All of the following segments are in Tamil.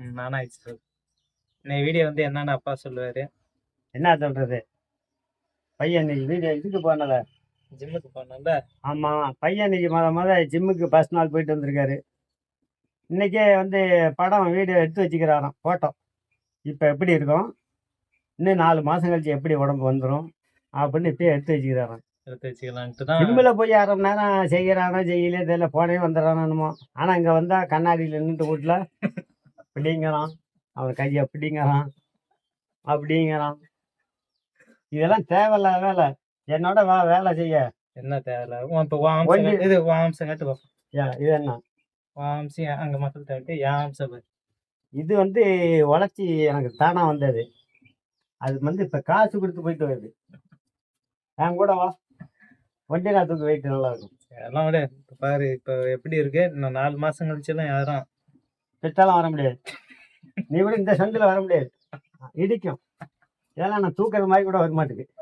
ஆயிடுச்சு சார் இன்னைக்கு வீடியோ வந்து என்னன்னு அப்பா சொல்லுவாரு. என்ன சொல்றது? பையன் இன்னைக்கு வீடியோ இதுக்கு போனல. ஜிம்முக்கு போனோம்ல ஆமா பையன் இன்னைக்கு முத முத ஜிம்முக்கு ஃபர்ஸ்ட் நாள் போயிட்டு வந்திருக்காரு. இன்னைக்கே வந்து படம் வீடியோ எடுத்து வச்சுக்கிறாராம் ஃபோட்டோ இப்போ எப்படி இருக்கும்? இன்னும் நாலு மாதம் கழிச்சு எப்படி உடம்பு வந்துடும் அப்படின்னு இப்பயே எடுத்து வச்சுக்கிறாராம். எடுத்து வச்சுக்கலான்ட்டு தான். ஜிம்மில் போய் அரை மணி நேரம் செய்கிறானோ செய்யலையோ தெரியல போனே வந்துடுறானோ ஆனால் இங்கே வந்தால் கண்ணாடியில் நின்றுட்டு வீட்டில் பிடிங்கிறான். அவன் கையை பிடிங்கிறான். அப்படிங்கிறான். இதெல்லாம் தேவையில்லாத வேலை. என்னோட வா வேலை செய்ய. என்ன தேவையில்ல? இப்போ வாம்சம் இது வாம்சம் கட்டு இது என்ன? வாம்சி அங்க மக்கள் தேவை யாம்சம். இது வந்து உழைச்சி எனக்கு தானா வந்தது. அது வந்து இப்போ காசு கொடுத்து போயிட்டு வருது. என் கூட வா. வண்டி தூக்கு வெயிட் நல்லா இருக்கும். அதெல்லாம் விட. பாரு இப்போ எப்படி இருக்கு? இன்னும் நாலு மாசம் கழிச்செல்லாம் யாரும் பெற்றாலும் வர முடியாது. நீ கூட இந்த சந்தில் வர முடியாது. இடிக்கும். இதெல்லாம் நான் தூக்குறது மாதிரி கூட வர மாட்டேங்குது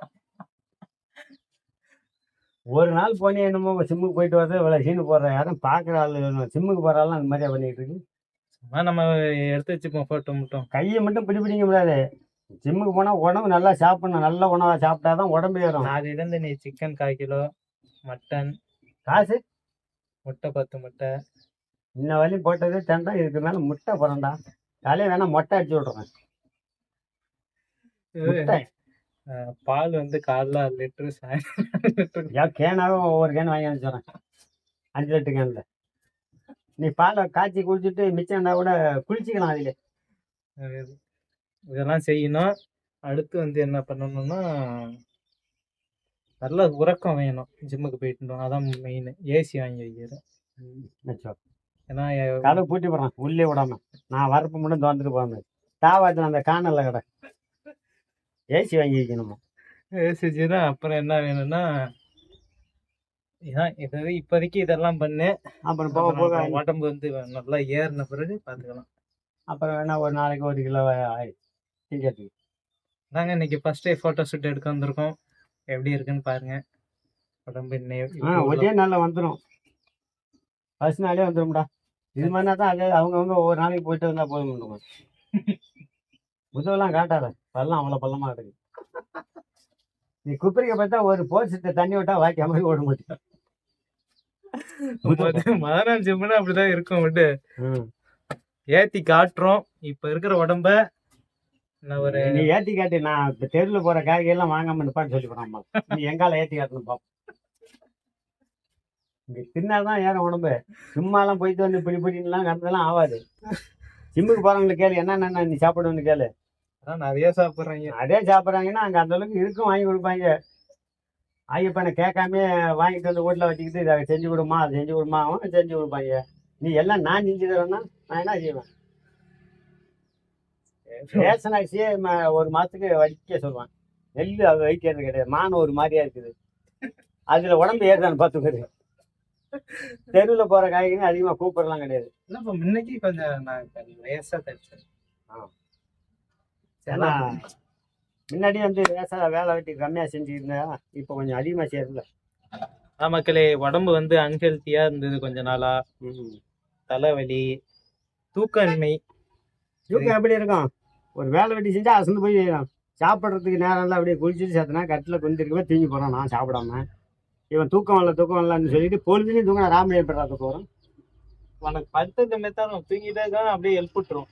ஒரு நாள் போனே என்னமோ சிம்முக்கு போயிட்டு வரது இவ்வளோ சீனு போடுற யாரும் பார்க்குற ஆள் சிம்முக்கு போகிற ஆள்லாம் அந்த மாதிரியா பண்ணிட்டு இருக்கு சும்மா நம்ம எடுத்து வச்சுப்போம் போட்டோ மட்டும். கையை மட்டும் பிடி பிடிக்க முடியாது. ஜிம்முக்கு போனால் உடம்பு நல்லா சாப்பிடணும். நல்ல உணவாக சாப்பிட்டா தான் உடம்பு ஏறும். நாலு இருந்து நீ சிக்கன் கால் கிலோ மட்டன் காசு? முட்டை பத்து முட்டை. இன்ன வரையும் போட்டது தண்டா இதுக்கு மேலே முட்டை போகிறேன்டா காலையில் வேணா மொட்டை அடிச்சு விட்றேன் முட்டை. பால் வந்து காலைல லிட்டரு சாயந்தரம் ஏன் கேனாவே ஒவ்வொரு கேன் வாங்கி அனுப்பிச்சுறேன் அஞ்சு லிட்டர் கேனில். நீ பாலை காய்ச்சி குடிச்சிட்டு மிச்சம்னா கூட குளிச்சிக்கலாம் அதில். இது- இதெல்லாம் செய்யணும். அடுத்து வந்து என்ன பண்ணணும்னா நல்ல உறக்கம் வேணும். ஜிம்முக்கு போயிட்டு அதான் மெயின் ஏசி வாங்கி வைக்கிறேன். ஏன்னா எ- கதை பூட்டி போடுறேன். உள்ளே விடாம. நான் வரப்பு மட்டும் தோந்துட்டு போகிறேன் தாவாத்தில் அந்த காணல கடை. ஏசி வாங்கி வைக்கணுமா? ஏசி வச்சுதான் அப்புறம் என்ன வேணும்னா இதான் இது இப்போதைக்கு இதெல்லாம் பண்ணு. அப்புறம் போக போக உடம்பு வந்து நல்லா ஏறின பிறகு பார்த்துக்கலாம். அப்புறம் வேணா ஒரு நாளைக்கு ஒரு கிலோ டிக்கெட்டு நாங்க இன்னைக்கு ஃபர்ஸ்ட் டே ஃபோட்டோ ஷூட் எடுக்க வந்திருக்கோம். எப்படி இருக்குன்னு பாருங்க. உடம்பு ஆ இன்னைக்கு ஒரே நாளில் வந்துடும் ஃபர்ஸ்ட் நாளே வந்துடும்டா இது மாதிரினா தான் அது அவங்கவுங்க ஒவ்வொரு நாளைக்கு போயிட்டு வந்தால் போதும் முதுவெல்லாம் காட்டாத. பள்ளம் அவ்வளோ பள்ளமாக இருக்கு. நீ குப்பரிக்க பார்த்தா ஒரு போஸ்ட்டு தண்ணி விட்டா வாய்க்கா மாதிரி ஓட மாட்டேன் மதனான் ஜிம்முனா அப்படிதான் இருக்கும் விட்டு. ஏத்தி காட்டுறோம். இப்ப இருக்கிற உடம்ப ஒரு நீ ஏற்றி காட்டு நான் தெருவில் போகிற காய்கறியெல்லாம் வாங்காம நிப்பாட்டு சொல்லி போகிறான் நீ எங்கால ஏற்றி காட்டணும் பாப்போம். தின்னாதான் ஏறும் உடம்பு. சும்மாலாம் போயிட்டு வந்து பிடி பிடிலாம் கடந்தெல்லாம் ஆகாது ஜிம்முக்கு போகிறவங்களுக்கு கேளு என்னென்ன நீ சாப்பிடுன்னு கேளு. அதான் நிறைய சாப்பிடுறாங்க. அதே சாப்பிட்றாங்கன்னா அங்கே அந்த அளவுக்கு இருக்கும் வாங்கி கொடுப்பாங்க. ஐயப்பனை கேட்காம வாங்கிட்டு வந்து வீட்டில் வச்சுக்கிட்டு இதை செஞ்சு கொடுமா அதை செஞ்சு கொடுமா அவன் செஞ்சு கொடுப்பாங்க. நீ எல்லாம் நான் செஞ்சு தரேன்னா நான் என்ன செய்வேன்? ரேஷன் அரிசியே ஒரு மாதத்துக்கு வடிக்க சொல்லுவான். நெல் அது வைக்கிறது கிடையாது. மானம் ஒரு மாதிரியா இருக்குது. அதில் உடம்பு ஏறுதான்னு பார்த்துக்கிறது தெருவில் போகிற காய்கறி அதிகமாக கூப்பிடலாம் கிடையாது. இல்ல இப்ப முன்னைக்கு கொஞ்சம் நான் கொஞ்சம் லேசா தச்சேன் ஏன்னா முன்னாடி வந்து லேசாக வேலை வெட்டி கம்மியாக செஞ்சுருந்தா இப்போ கொஞ்சம் அதிகமாக செய்யறதில்ல. ஆ மக்களே உடம்பு வந்து அன்ஹெல்த்தியா இருந்தது கொஞ்ச நாளா. தலைவலி தூக்கமின்மை. தூக்கம் எப்படி இருக்கும்? ஒரு வேலை வெட்டி செஞ்சா அசந்து போய் சாப்பிட்றதுக்கு நேரம்லாம் அப்படியே குளிச்சுட்டு சேர்த்தனா கட்டில் குந்திருக்கவே தூங்கி போகிறான் நான் சாப்பிடாம. இவன் தூக்கம் வரல தூக்கம் வரலன்னு சொல்லிட்டு பொழுதுலையும் தூங்கினா ராமலிங்க பெறா தூக்கம் வரும் உனக்கு படுத்தது மெத்தாலும் தூங்கிட்டே தான் அப்படியே எழுப்பு விட்டுரும்.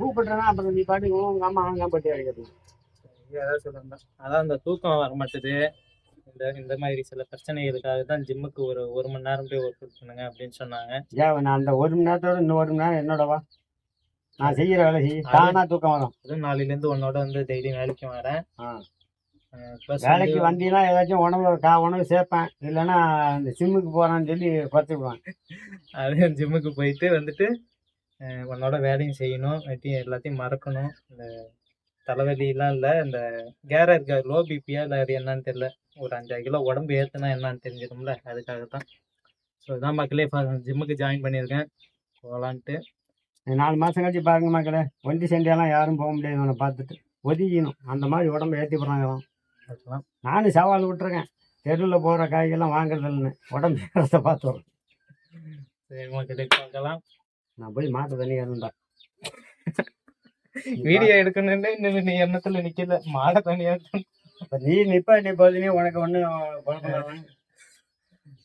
கூப்பிட்றேன்னா அப்புறம் நீ பாட்டுக்கு உங்க அம்மா அங்கே பட்டி அடிக்கிறது ஏதாவது சொல்லுங்க அதான் இந்த தூக்கம் வர மாட்டுது. இந்த இந்த மாதிரி சில பிரச்சனைகளுக்காக தான் ஜிம்முக்கு ஒரு ஒரு மணி நேரம் போய் ஒர்க் அவுட் பண்ணுங்க அப்படின்னு சொன்னாங்க. ஏன் நான் அந்த ஒரு மணி நேரத்தோட இன்னும் ஒரு மணி நேரம் என்னோடவா நான் செய்கிற வேலை செய்ய தானா தூக்கம் வரும். அதுவும் நாளையில இருந்து உன்னோட வந்து டெய்லி வேலைக்கு வரேன். வேலைக்கு வந்தீங்கன்னா ஏதாச்சும் உணவு கா உணவு சேர்ப்பேன். இல்லைன்னா இந்த சிம்முக்கு போகிறான்னு சொல்லி குறைச்சி விடுவேன் அதே ஜிம்முக்கு போயிட்டு வந்துட்டு உன்னோட வேலையும் செய்யணும். வெட்டி எல்லாத்தையும் மறக்கணும். இந்த தலைவலிலாம் இல்லை. இந்த கேரா இருக்க லோ பிபியா இல்லை அது என்னன்னு தெரியல. ஒரு அஞ்சாறு கிலோ உடம்பு ஏற்றுனா என்னன்னு தெரிஞ்சிடும்ல. அதுக்காக தான் ஸோ இதான் மக்களே ஜிம்முக்கு ஜாயின் பண்ணியிருக்கேன். போகலான்ட்டு. நாலு மாதம் கழிச்சு பாருங்க மக்களே. ஒண்டி சண்டையெல்லாம் யாரும் போக முடியாது அவனை பார்த்துட்டு. ஒதுக்கிக்கணும் அந்த மாதிரி உடம்ப ஏற்றி அதுக்கெல்லாம் நானும் சவால் விட்டுருக்கேன். தெருவில் போகிற காய்கெல்லாம் வாங்குறது இல்லைன்னு உடம்பு ஏறத்தை பார்த்து வரேன் பார்க்கலாம். நான் போய் மாட்டு தண்ணி ஏறணும்டா வீடியோ எடுக்கணும்னு இன்னும் நீ எண்ணத்துல நிக்கல. மாட தனியா இப்ப நீ நிப்ப நீ போதுனே உனக்கு ஒண்ணு குழப்பம்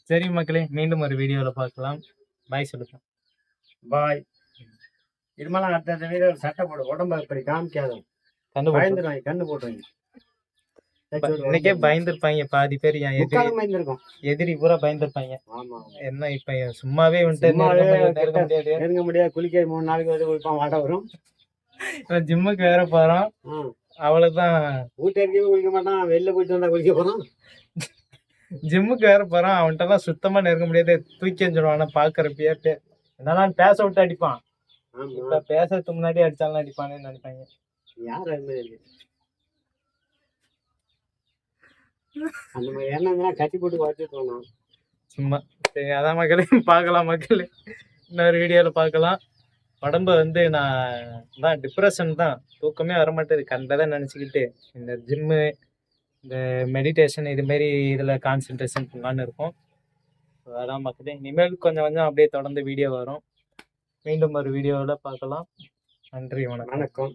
சரி மக்களே மீண்டும் ஒரு வீடியோல பார்க்கலாம். பாய் சொல்லுங்க. பாய். இதுமெல்லாம் அடுத்த வீடியோ சட்டை போடு. உடம்ப இப்படி காமிக்காத கண்டு பயந்துருவாங்க கண்ணு போட்டுருவாங்க இன்னைக்கே பயந்துருப்பாங்க. பாதி பேர் என் எதிரி எதிரி பூரா பயந்துருப்பாங்க. என்ன இப்ப சும்மாவே வந்துட்டு நெருங்க முடியாது, குளிக்க மூணு நாளைக்கு வந்து குளிப்பான் வாட வரும். ஜிம்முக்கு வேற போறான். ம். அவ்வளவுதான். வீட்டுல இருக்கவே குளிக்க மாட்டான். வெளில போயிட்டு வந்தா குளிக்க போறான். ஜிம்முக்கு வேற போறான். அவன்கிட்ட எல்லாம் சுத்தமா நெருங்க முடியாது. தூக்கி வச்சிருவான் பாக்குறப்பயே என்னதான் பேச விட்டு அடிப்பான். இப்ப பேசுறதுக்கு முன்னாடி அடிச்சாலும் அடிப்பானேன்னு நினைப்பாங்க. யார் அது மாதிரி இருக்கு? அந்த மாதிரி எண்ணம் கட்டி போட்டு போனோம் சும்மா. சரி அதான் மக்களே பார்க்கலாம் மக்களே. இன்னொரு வீடியோவில் பார்க்கலாம். உடம்ப வந்து நான் தான் டிப்ரெஷன் தான். தூக்கமே வர மாட்டேது கண்டதை நினச்சிக்கிட்டு. இந்த ஜிம்மு இந்த மெடிடேஷன் இது மாதிரி இதில் கான்சென்ட்ரேஷன் பண்ணலான்னு இருக்கும். அதான் மக்களே இனிமேல் கொஞ்சம் கொஞ்சம் அப்படியே தொடர்ந்து வீடியோ வரும். மீண்டும் ஒரு வீடியோவில் பார்க்கலாம். நன்றி வணக்கம். வணக்கம்.